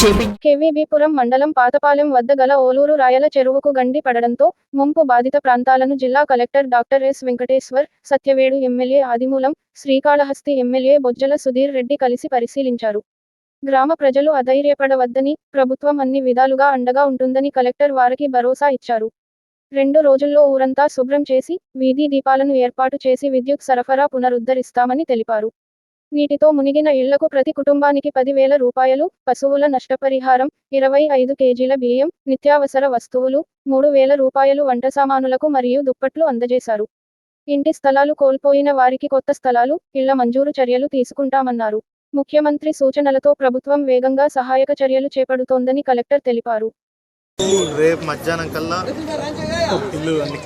JP KVB Puram మండలం పాతపాలెం వద్ద గల ఓలూరు రాయల చెరువుకు గండి పడడంతో ముంపు బాధిత ప్రాంతాలను జిల్లా collector doctor S Venkateswar Satyavedu MLA Adimulam Srikalahasti MLA Bojjala Sudhir Reddy కలిసి పరిశీలించారు. గ్రామ ప్రజలు అధైర్యపడవద్దని ప్రభుత్వం అన్ని విధాలుగా అండగా ఉంటుందని కలెక్టర్ వారికి భరోసా ఇచ్చారు. రెండు రోజుల్లో ఊరంతా శుభ్రం చేసి వీధి దీపాలను ఏర్పాటు చేసి విద్యుత్ సరఫరా పునరుద్ధరిస్తామని తెలిపారు. నీటితో మునిగిన ఇళ్ళకు ప్రతి కుటుంబానికి పదివేల రూపాయలు పశువుల నష్టపరిహారం ఇరవై ఐదు కేజీల బియ్యం నిత్యావసర వస్తువులు మూడు వేల రూపాయలు వంట సామానులకు మరియు దుప్పట్లు అందజేశారు. ఇంటి స్థలాలు కోల్పోయిన వారికి కొత్త స్థలాలు ఇళ్ళ మంజూరు చర్యలు తీసుకుంటామన్నారు. ముఖ్యమంత్రి సూచనలతో ప్రభుత్వం వేగంగా సహాయక చర్యలు చేపడుతోందని కలెక్టర్ తెలిపారు. రేపు మధ్యాహ్నం కల్లా ఇల్లు అన్ని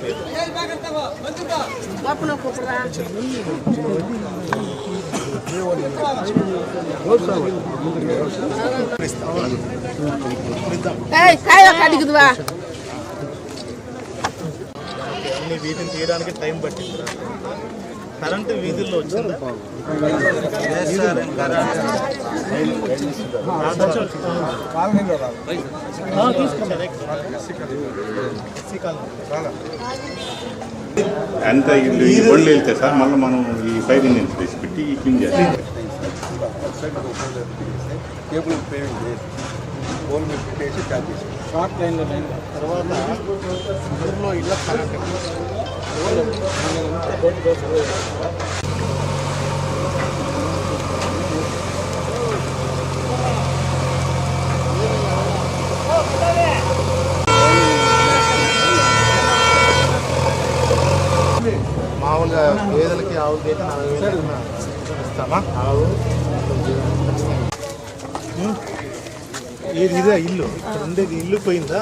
వీటిని తీయడానికి టైం పట్టింది కరెంటు వీధుల్లో వచ్చిందా? అంత ఇల్లు ఈ బండ్లు వెళ్తే సార్ మళ్ళీ మనం ఈ ఫైర్ ఇంజిన్ తెచ్చి పెట్టి క్లీన్ చేస్తాం కేబుల్ పేమెంట్ చేసి ఫోన్ పెట్టేసి చేసి. షార్ట్ లైన్లో లైన్. తర్వాత ఇళ్ళ కరెంట్ మామూలుగా గేదెలకి ఆవులు ఇస్తామా? ఆవు ఇది ఇదే ఇల్లు. ఇక్కడ ఉండేది ఇల్లు పోయిందా?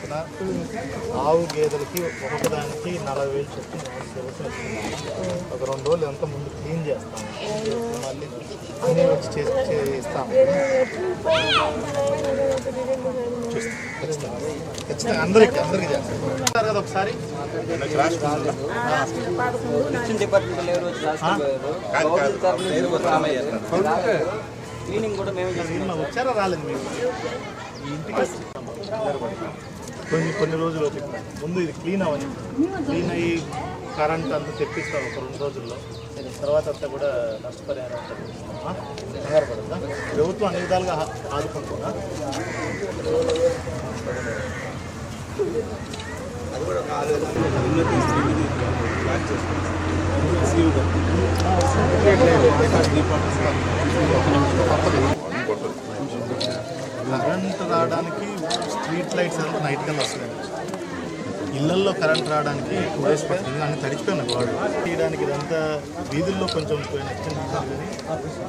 చొప్పున ఆవు గేదెలకి ఒక్కొక్కదానికి నలభై వేలు చొప్పున. ఒక రెండు రోజులు ఎంత ముందు క్లీన్ చేస్తాం. మళ్ళీ అన్నీ వచ్చి చేసి చేస్తాం. చూస్తాం. ఖచ్చితంగా అందరికి అందరికి చేస్తాం. చూస్తారు కదా ఒకసారి? క్లీనింగ్ కూడా మేమే వచ్చారా రాలేదు మీరు ఇంటికి కొన్ని కొన్ని రోజులు. ముందు ఇది క్లీన్ అవ్వని క్లీన్ అయ్యి కరెంట్ అంతా తెప్పిస్తాం ఒక రెండు రోజుల్లో. తర్వాత అంతా కూడా నష్టపరిహారం ప్రభుత్వం అన్ని విధాలుగా ఆ- ఆదుకుంటుందా రావడానికి స్ట్రీట్ లైట్స్ అంతా నైట్ కల్లా వస్తున్నాయి. ఇళ్ళల్లో కరెంట్ రావడానికి టూ డేస్ పడుతుంది అన్ని తడిచిపోయినాయి వాడు తీయడానికి ఇదంతా వీధుల్లో కొంచెం పోయిన ఎక్స్టెండ్ కానీ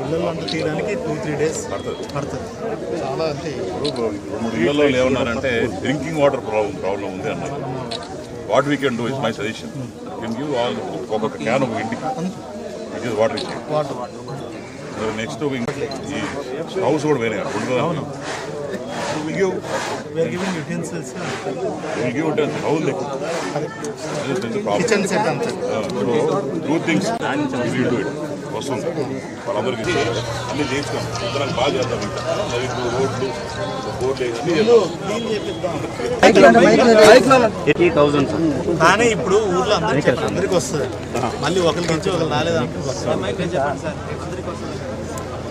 ఇళ్ళలో అంతా తీయడానికి టూ త్రీ డేస్ పడుతుంది. పడుతుంది. చాలా అంటే ఇళ్ళలో ఏమన్నారంటే డ్రింకింగ్ వాటర్ ప్రాబ్లం ప్రాబ్లం ఉంది అన్నారు. What we can do is my suggestion can give all ఒక్కొక్క క్యాన్ ఒక ఇంటికి. It is water water next ఈ హౌస్ కూడా వేరే అవును. Give where giving utensils give house kitchen set అంతా టూ థింగ్స్ డూ ఇట్ వస్తుంది. వాళ్ళందరికీ అన్ని చేయించుకోండి ఇద్దరం బాగా చేద్దాం ఇంకా. రోడ్లు బోర్డు అన్ని చేద్దాం. కానీ ఇప్పుడు ఊర్లో అందరికి అందరికి వస్తుంది. మళ్ళీ ఒకరికి ఇచ్చి ఒకరు రాలేదంటే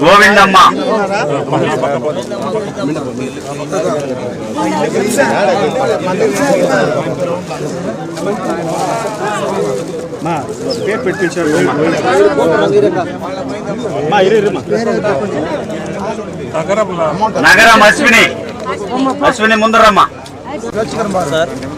మీ రేషన్ కార్డులు ఎంత మా. కార్డు ఎంతమంది మొత్తం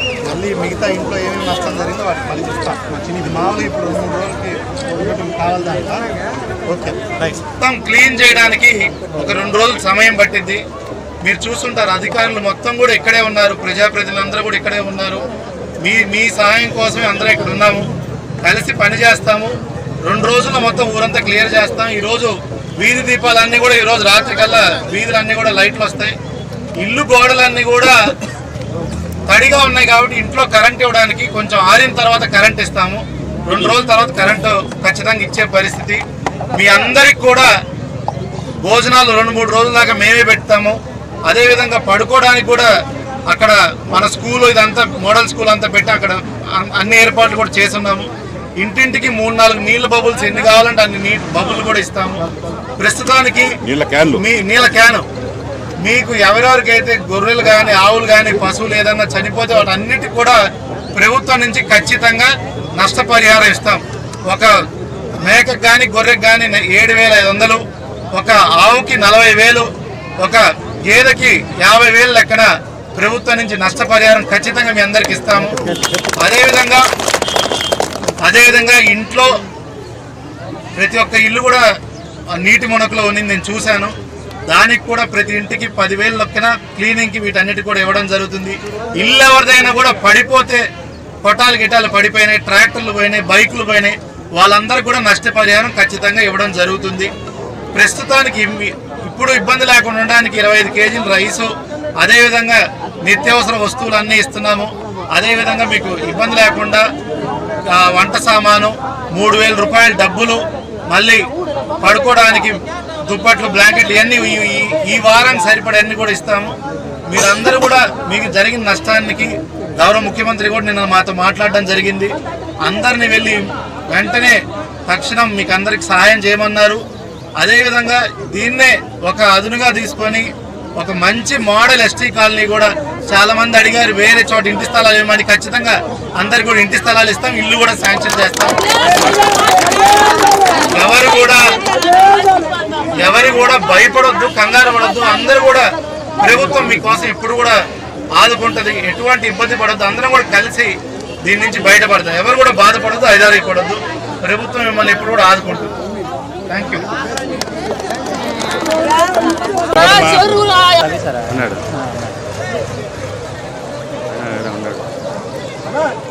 మళ్ళీ మిగతా ఇంట్లో ఏమేమి నష్టం జరిగిందో వాటికి మళ్ళీ చెప్తా ఇది ఇప్పుడు రెండు మూడు రోజులకి కావాలి దాంట్లో ఓకే రైట్. మొత్తం క్లీన్ చేయడానికి ఒక రెండు రోజులు సమయం పట్టింది మీరు చూస్తుంటారు అధికారులు మొత్తం కూడా ఇక్కడే ఉన్నారు ప్రజాప్రతినిధులందరూ కూడా ఇక్కడే ఉన్నారు. మీ మీ సహాయం కోసమే అందరం ఇక్కడ ఉన్నాము. కలిసి పని చేస్తాము. రెండు రోజుల్లో మొత్తం ఊరంతా క్లియర్ చేస్తాం. ఈరోజు వీధి దీపాలన్నీ కూడా ఈరోజు రాత్రి కల్లా వీధులన్నీ కూడా లైట్లు వస్తాయి. ఇల్లు గోడలన్నీ కూడా తడిగా ఉన్నాయి కాబట్టి ఇంట్లో కరెంట్ ఇవ్వడానికి కొంచెం ఆరిన తర్వాత కరెంట్ ఇస్తాము. రెండు రోజుల తర్వాత కరెంటు ఖచ్చితంగా ఇచ్చే పరిస్థితి. మీ అందరికి కూడా భోజనాలు రెండు మూడు రోజుల దాకా మేమే పెడతాము. అదేవిధంగా పడుకోవడానికి కూడా అక్కడ మన స్కూల్ ఇదంతా మోడల్ స్కూల్ అంతా పెట్టి అక్కడ అన్- అన్ని ఏర్పాట్లు కూడా చేసున్నాము ఇంటింటికి మూడు నాలుగు నీళ్ళ బబుల్స్ ఎన్ని కావాలంటే అన్ని నీ బబుల్ కూడా ఇస్తాము. ప్రస్తుతానికి నీళ్ళ క్యాన్లు. మీ నీళ్ళ క్యాను. మీకు ఎవరెవరికైతే గొర్రెలు కానీ ఆవులు కానీ పశువులు ఏదన్నా చనిపోతే వాటన్నిటి కూడా ప్రభుత్వం నుంచి ఖచ్చితంగా నష్టపరిహారం ఇస్తాం. ఒక మేకకు కానీ గొర్రెకు కానీ ఏడు వేల ఐదు వందలు ఒక ఆవుకి నలభై వేలు ఒక గేదెకి యాభై వేలు లెక్కన ప్రభుత్వం నుంచి నష్టపరిహారం ఖచ్చితంగా మీ అందరికి ఇస్తాము. అదేవిధంగా అదేవిధంగా ఇంట్లో ప్రతి ఒక్క ఇల్లు కూడా నీటి మునకలో ఉంది నేను చూశాను. దానికి కూడా ప్రతి ఇంటికి పదివేలు లొక్కన క్లీనింగ్కి వీటన్నిటి కూడా ఇవ్వడం జరుగుతుంది. ఇల్లు ఎవరిదైనా కూడా పడిపోతే కొట్టాలు గిటాలు పడిపోయినాయి ట్రాక్టర్లు పోయినాయి బైకులు పోయినాయి వాళ్ళందరూ కూడా నష్టపరిహారం ఖచ్చితంగా ఇవ్వడం జరుగుతుంది. ప్రస్తుతానికి ఇప్పుడు ఇబ్బంది లేకుండా ఉండడానికి ఇరవై ఐదు కేజీలు రైసు అదేవిధంగా నిత్యావసర వస్తువులు అన్నీ ఇస్తున్నాము. అదేవిధంగా మీకు ఇబ్బంది లేకుండా వంట సామాను మూడు వేల రూపాయల డబ్బులు మళ్ళీ పడుకోవడానికి దుప్పట్లు బ్లాంకెట్లు ఇవన్నీ ఈ- ఈ- వారానికి సరిపడే అన్ని కూడా ఇస్తాము. మీరందరూ కూడా మీకు జరిగిన నష్టానికి గౌరవ ముఖ్యమంత్రి కూడా నిన్న మాతో మాట్లాడడం జరిగింది. అందరిని వెళ్ళి వెంటనే తక్షణం మీకు అందరికి సహాయం చేయమన్నారు. అదేవిధంగా దీన్నే ఒక అదునుగా తీసుకొని ఒక మంచి మోడల్ ఎస్టీ కాలనీ కూడా చాలా మంది అడిగారు వేరే చోట ఇంటి స్థలాలు ఇవ్వమని ఖచ్చితంగా అందరికి కూడా ఇంటి స్థలాలు ఇస్తాం ఇల్లు కూడా శాంక్షన్ చేస్తాం. ఎవరు కూడా ఎవరు కూడా భయపడొద్దు కంగారు పడొద్దు. అందరూ కూడా ప్రభుత్వం మీకోసం ఎప్పుడు కూడా ఆదుకుంటది ఎటువంటి ఇబ్బంది పడద్దు. అందరం కూడా కలిసి దీని నుంచి బయటపడతాం. ఎవరు కూడా బాధపడద్దు ఐదారైపోవద్దు ప్రభుత్వం మిమ్మల్ని ఎప్పుడు కూడా ఆదుకుంటుంది. థ్యాంక్ యూ అన్నాడు. All right.